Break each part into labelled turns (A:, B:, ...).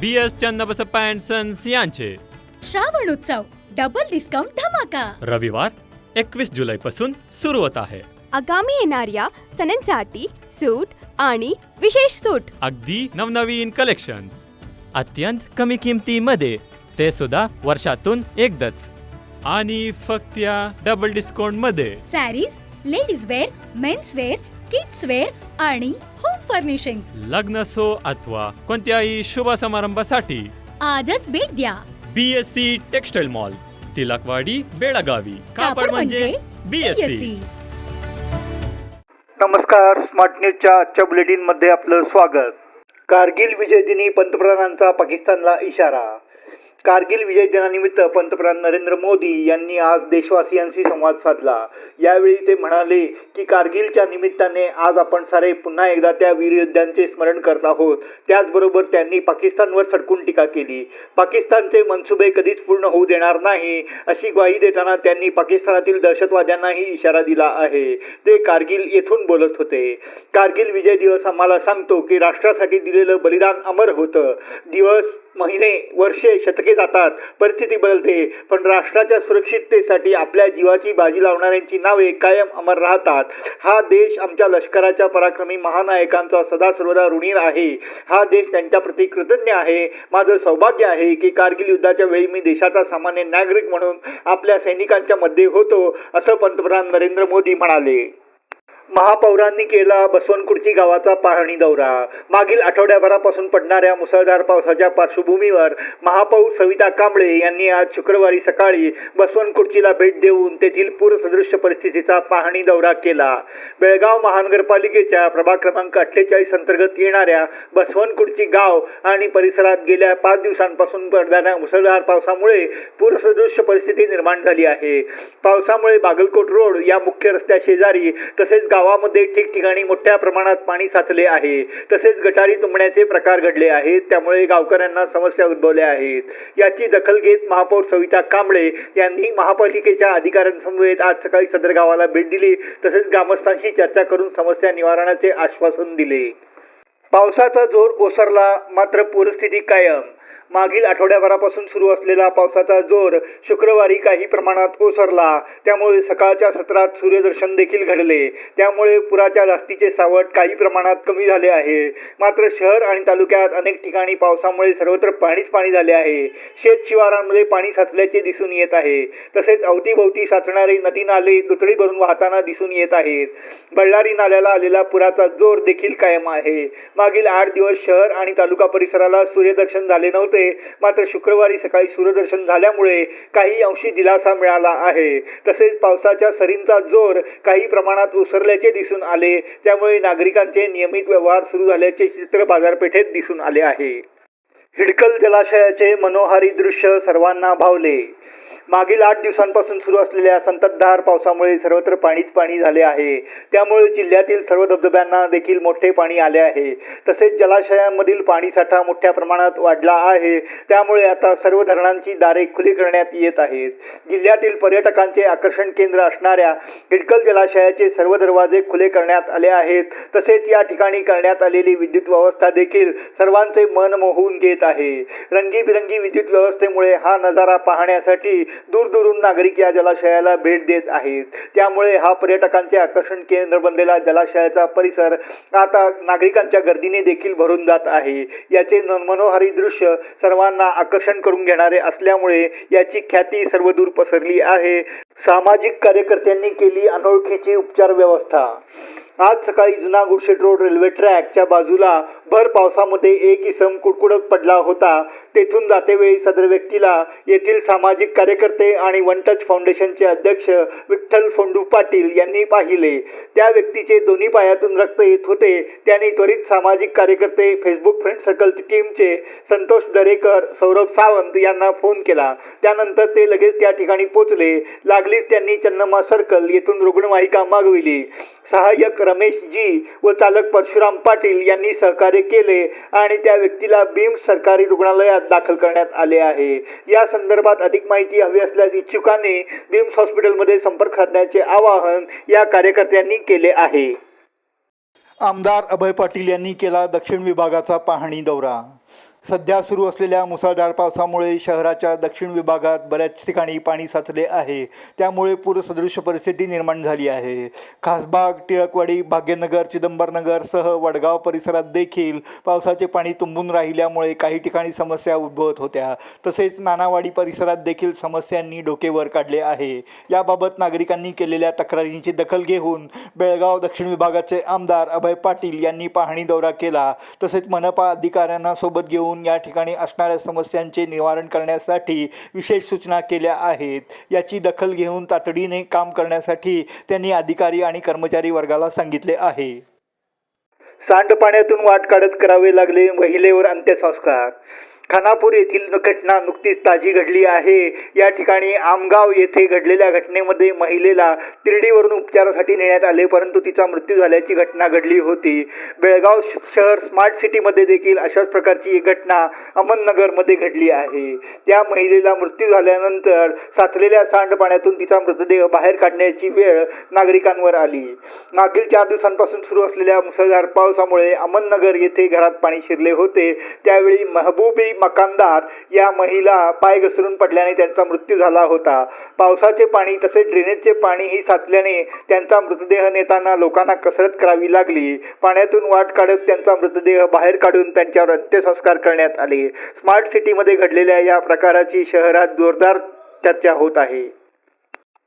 A: B S Channabasappa and sons यांचे.
B: श्रावण उत्सव double discount धमाका.
A: रविवार एकवीस जुलैपासून सुरू होत आहे.
C: आगामी येणाऱ्या सणांसाठी सूट आणि विशेष सूट.
A: अगदी नवनवीन कलेक्शन्स अत्यंत कमी किमतीमध्ये ते सुद्धा वर्षातून एकदाच. आणि फक्त या डबल डिस्काउंटमध्ये.
B: Sarees ladies wear men's wear kids wear आणि होम फर्निशिंग
A: लग्न असो अथवा कोणत्याही शुभ समारंभासाठी
B: आजच भेट द्या
A: B S C textile mall Tilakwadi Belagavi कापड म्हणजे बी एस सी
B: BSc.
D: नमस्कार स्मार्ट न्यूजच्या आजच्या बुलेटिनमध्ये आपलं स्वागत. कारगिल विजय दिनी पंतप्रधानांचा पाकिस्तानला इशारा. कारगिल विजय दिनानिमित्त पंतप्रधान नरेंद्र मोदी यांनी आज देशवासियांशी संवाद साधला. यावेळी ते म्हणाले की कारगिलच्या निमित्ताने आज आपण सारे पुन्हा एकदा त्या वीरयोद्ध्यांचे स्मरण करत आहोत. त्याचबरोबर त्यांनी पाकिस्तानवर सडकून टीका केली. पाकिस्तानचे मनसुबे कधीच पूर्ण होऊ देणार नाही अशी ग्वाही देताना त्यांनी पाकिस्तानातील दहशतवाद्यांनाही इशारा दिला आहे. ते कारगिल येथून बोलत होते. कारगिल विजय दिवस आम्हाला सांगतो की राष्ट्रासाठी दिलेलं बलिदान अमर होतं. दिवस महिने वर्षे शतके जातात. परिस्थिती बदलते. पण राष्ट्राच्या सुरक्षिततेसाठी आपल्या जीवाची बाजी लावणाऱ्यांची नावे कायम अमर राहतात. हा देश आमच्या लष्कराच्या पराक्रमी महानायकांचा सदा सर्वदा ऋणी आहे. हा देश त्यांच्याप्रती कृतज्ञ आहे. माझं सौभाग्य आहे की कारगिल युद्धाच्या वेळी मी देशाचा सामान्य नागरिक म्हणून आपल्या सैनिकांच्या मध्ये होतो असं पंतप्रधान नरेंद्र मोदी म्हणाले. महापौरांनी केला बसवनकुर्ची गावाचा पाहणी दौरा. मागील आठवड्याभरापासून पडणाऱ्या मुसळधार पावसाच्या पार्श्वभूमीवर महापौर सविता कांबळे यांनी आज शुक्रवारी सकाळी बसवनकुर्चीला भेट देऊन तेथील पूरसदृश्य परिस्थितीचा पाहणी दौरा केला. बेळगाव महानगरपालिकेच्या प्रभाग क्रमांक अठ्ठेचाळीस अंतर्गत येणाऱ्या बसवनकुर्ची गाव आणि परिसरात गेल्या पाच दिवसांपासून पडणाऱ्या मुसळधार पावसामुळे पूरसदृश्य परिस्थिती निर्माण झाली आहे. पावसामुळे बागलकोट रोड या मुख्य रस्त्या शेजारी तसेच गावामध्ये ठिकठिकाणी मोठ्या प्रमाणात पाणी साचले आहे. तसेच गटारी तुंबण्याचे प्रकार घडले आहेत. त्यामुळे गावकऱ्यांना समस्या उद्भवल्या आहेत. याची दखल घेत महापौर सविता कांबळे यांनी महापालिकेच्या अधिकाऱ्यांसमवेत आज सकाळी सदर गावाला भेट दिली. तसेच ग्रामस्थांशी चर्चा करून समस्या निवारणाचे आश्वासन दिले. पावसाचा जोर ओसरला मात्र पूरस्थिती कायम. मागील आठवड्याभरापासून सुरू असलेला पावसाचा जोर शुक्रवारी काही प्रमाणात ओसरला. त्यामुळे सकाळच्या सत्रात सूर्यदर्शन देखील घडले. त्यामुळे पुराच्या जास्तीचे सावट काही प्रमाणात कमी झाले आहे. मात्र शहर आणि तालुक्यात अनेक ठिकाणी पावसामुळे सर्वत्र पाणीच पाणी झाले आहे. शेत शिवारांमध्ये पाणी साचल्याचे दिसून येत आहे. तसेच अवतीभोवती साचणारे नदी नाले दुतळी भरून वाहताना दिसून येत आहेत. बಳ್ಳारी नाल्याला आलेला पुराचा जोर देखील कायम आहे. मागील आठ दिवस शहर आणि तालुका परिसराला सूर्यदर्शन झाले नव्हते. मात्र शुक्रवारी सकाळी सूर्यदर्शन झाल्यामुळे काही अंशी दिलासा मिळाला आहे. तसेच पावसाच्या सरींचा जोर काही प्रमाणात उसरल्याचे दिसून आले. त्यामुळे नागरिकांचे नियमित व्यवहार सुरू झाल्याचे चित्र बाजारपेठेत दिसून आले आहे. हिडकल जलाशयाचे मनोहारी दृश्य सर्वांना भावले. मागील आठ दिवसांपासून सुरू असलेल्या संततधार पावसामुळे सर्वत्र पाणीच पाणी झाले आहे. त्यामुळे जिल्ह्यातील सर्व धबधब्यांना देखील मोठे पाणी आले आहे. तसेच जलाशयांमधील पाणीसाठा मोठ्या प्रमाणात वाढला आहे. त्यामुळे आता सर्व धरणांची दारे खुली करण्यात येत आहेत. जिल्ह्यातील पर्यटकांचे आकर्षण केंद्र असणाऱ्या हिडकल जलाशयाचे सर्व दरवाजे खुले करण्यात आले आहेत. तसेच या ठिकाणी करण्यात आलेली विद्युत व्यवस्था देखील सर्वांचे मन मोहून घेत आहे. रंगीबिरंगी विद्युत व्यवस्थेमुळे हा नजारा पाहण्यासाठी दूरदूरून नागरिक या जलाशयाला भेट देत आहेत. त्यामुळे हा पर्यटकांचे आकर्षण केंद्र बनलेला जलाशयाचा परिसर आता नागरिकांच्या गर्दीने देखील भरून जात आहे. याचे मनोहारी दृश्य सर्वांना आकर्षण करून घेणारे असल्यामुळे याची ख्याती सर्वदूर पसरली आहे. सामाजिक कार्यकर्त्यांनी केली अनोळखीची उपचार व्यवस्था. आज सकाळी जुना गुडशेट रोड रेल्वे ट्रॅकच्या बाजूला भर पावसामध्ये एक इसम कुडकुडत पडला होता. तेथून जातेवेळी सदर व्यक्तीला येथील सामाजिक कार्यकर्ते आणि वन टच फाउंडेशनचे अध्यक्ष विठ्ठल फोंडू पाटील यांनी पाहिले. त्या व्यक्तीचे दोन्ही पायातून रक्त येत होते. त्यांनी त्वरित सामाजिक कार्यकर्ते फेसबुक फ्रेंड सर्कल टीमचे संतोष दरेकर सौरभ सावंत यांना फोन केला. त्यानंतर ते लगेच त्या ठिकाणी पोचले लागलीच त्यांनी चन्नम्मा सर्कल येथून रुग्णवाहिका मागविली. सहाय्यक रमेश जी व चालक परशुराम पाटील यांनी सहकार्य केले आणि त्या व्यक्तीला बीम सरकारी रुग्णालयात दाखल करण्यात आले आहे. या संदर्भात अधिक माहिती हवी असल्यास इच्छुकांनी भीम्स हॉस्पिटलमध्ये संपर्क साधण्याचे आवाहन या कार्यकर्त्यांनी केले आहे. आमदार अभय पाटील यांनी केला दक्षिण विभागाचा पाहणी दौरा. सध्या सुरू असलेल्या मुसळधार पावसामुळे शहराच्या दक्षिण विभागात बऱ्याच ठिकाणी पाणी साचले आहे. त्यामुळे पूरसदृश परिस्थिती निर्माण झाली आहे. खासबाग टिळकवाडी भाग्यनगर चिदंबरनगरसह वडगाव परिसरात देखील पावसाचे पाणी तुंबून राहिल्यामुळे काही ठिकाणी समस्या उद्भवत होत्या. तसेच नानावाडी परिसरात देखील समस्यांनी डोके वर काढले आहे. याबाबत नागरिकांनी केलेल्या तक्रारींची दखल घेऊन बेळगाव दक्षिण विभागाचे आमदार अभय पाटील यांनी पाहणी दौरा केला. तसेच मनपा अधिकाऱ्यांना सोबत घेऊन या ठिकाणी असणाऱ्या समस्यांचे निवारण करण्यासाठी विशेष सूचना केल्या आहेत. याची दखल घेऊन तातडीने काम करण्यासाठी त्यांनी अधिकारी आणि कर्मचारी वर्गाला सांगितले आहे. सांडपाण्यातून वाट काढत करावे लागले महिलेवर अंत्यसंस्कार खानापूर येथील घटना नुकतीच ताजी घडली आहे. या ठिकाणी आमगाव येथे घडलेल्या घटनेमध्ये महिलेला तिरडीवरून उपचारासाठी नेण्यात आले परंतु तिचा मृत्यू झाल्याची घटना घडली होती. बेळगाव शहर स्मार्ट सिटीमध्ये देखील अशाच प्रकारची एक घटना अहमदनगरमध्ये घडली आहे. त्या महिलेला मृत्यू झाल्यानंतर साचलेल्या सांडपाण्यातून तिचा मृतदेह बाहेर काढण्याची वेळ नागरिकांवर आली. मागील चार दिवसांपासून सुरू असलेल्या मुसळधार पावसामुळे अहमदनगर येथे घरात पाणी शिरले होते. त्यावेळी महबूबी मकानदार या महिला पाय घसरून पडल्याने त्यांचा मृत्यू झाला होता. पावसाचे पाणी तसेच ड्रेनेजचे पाणीही साचल्याने त्यांचा मृतदेह नेताना लोकांना कसरत करावी लागली. पाण्यातून वाट काढत त्यांचा मृतदेह बाहेर काढून त्यांच्यावर अंत्यसंस्कार करण्यात आले. स्मार्ट सिटीमध्ये घडलेल्या या प्रकाराची शहरात जोरदार चर्चा होत आहे.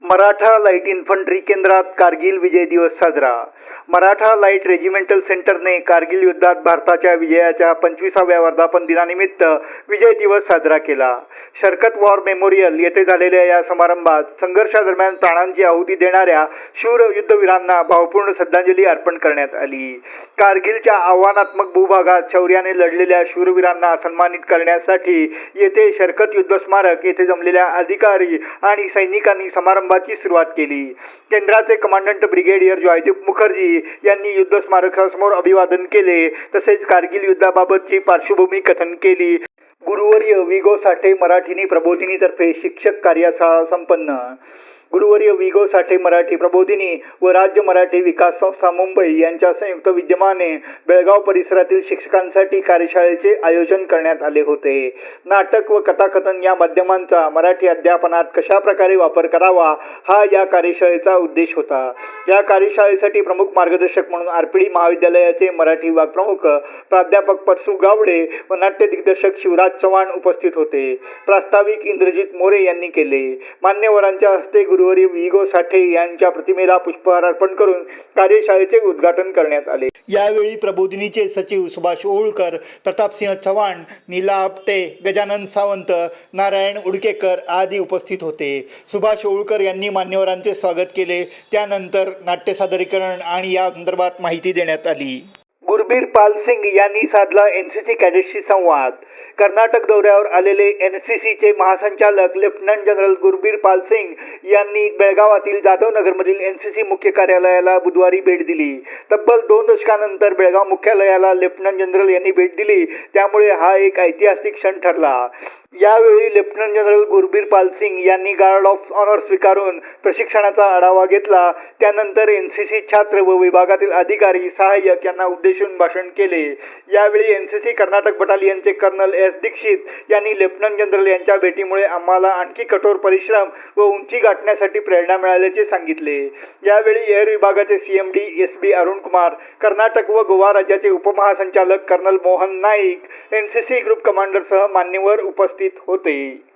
D: मराठा लाइट इन्फंट्री केंद्रात कारगिल विजय दिवस साजरा. मराठा लाइट रेजिमेंटल सेंटरने कारगिल युद्धात भारताच्या विजयाच्या पंचवीसाव्या वर्धापन दिनानिमित्त विजय दिवस साजरा केला. शरकत वॉर मेमोरियल येथे झालेल्या या समारंभात संघर्षादरम्यान प्राणांची आहुती देणाऱ्या शूर युद्धवीरांना भावपूर्ण श्रद्धांजली अर्पण करण्यात आली. कारगिलच्या आव्हानात्मक भूभागात शौर्याने लढलेल्या शूरवीरांना सन्मानित करण्यासाठी येथे शरकत युद्ध स्मारक येथे जमलेल्या अधिकारी आणि सैनिकांनी समारंभाची सुरुवात केली. केंद्राचे कमांडंट ब्रिगेडियर जॉयदीप मुखर्जी यांनी युद्ध स्मारकासमोर अभिवादन केले. तसेच कारगिल युद्धाबाबतची पार्श्वभूमी कथन केली. गुरुवर्य विगो साठे मराठीनी प्रबोधिनीतर्फे शिक्षक कार्यशाळा संपन्न. गुरुवर्य विगो साठे मराठी प्रबोधिनी व राज्य मराठी विकास संस्था मुंबई यांच्या संयुक्त विद्यमाने बेळगाव परिसरातील शिक्षकांसाठी कार्यशाळेचे आयोजन करण्यात आले होते. नाटक व कथाकथन या माध्यमांचा मराठी अध्यापनात कशा प्रकारे वापर करावा हा या कार्यशाळेचा उद्देश होता. या कार्यशाळेसाठी प्रमुख मार्गदर्शक म्हणून आरपीडी महाविद्यालयाचे मराठी विभाग प्रमुख प्राध्यापक परसू गावडे व नाट्य दिग्दर्शक शिवराज चव्हाण उपस्थित होते. प्रास्ताविक इंद्रजित मोरे यांनी केले. मान्यवरांच्या हस्ते गुरुवारी विगो साठे यांच्या प्रतिमेला पुष्पहार अर्पण करून कार्यशाळेचे उद्घाटन करण्यात आले. यावेळी प्रबोधिनीचे सचिव सुभाष ओळकर प्रतापसिंह चव्हाण नीला आपटे गजानन सावंत नारायण उडकेकर आदी उपस्थित होते. सुभाष ओळकर यांनी मान्यवरांचे स्वागत केले. त्यानंतर नाट्य सादरीकरण आणि या संदर्भात माहिती देण्यात आली. गुरबी पाल सिंग यांनी साधला एनसीसी कॅडेटशी संवाद. कर्नाटक दौऱ्यावर आलेले एनसीसीचे महासंचालक लेफ्टनंट जनरल गुरबीर पाल सिंग यांनी बेळगावातील जाधव नगरमधील एनसीसी मुख्य कार्यालयाला बुधवारी भेट दिली. तब्बल दोन दशकानंतर बेळगाव मुख्यालयाला लेफ्टनंट जनरल यांनी भेट दिली. त्यामुळे हा एक ऐतिहासिक क्षण ठरला. यावेळी लेफ्टनंट जनरल गुरबीर पाल सिंग यांनी गार्ड ऑफ ऑनर स्वीकारून प्रशिक्षणाचा आढावा घेतला. त्यानंतर एनसीसी छात्र व विभागातील अधिकारी सहाय्यक यांना उद्देशून भाषण केले. यावेळी एनसीसी कर्नाटक बटालियनचे कर्नल एस दीक्षित यांनी लेफ्टनंट जनरल यांच्या भेटीमुळे आम्हाला आणखी कठोर परिश्रम व उंची गाठण्यासाठी प्रेरणा मिळाल्याचे सांगितले. यावेळी एअर विभागाचे CMD S B Arun Kumar Karnataka व गोवा राज्याचे उपमहासंचालक colonel Mohan Naik NCC group कमांडरसह मान्यवर उपस्थित उपस्थित होते.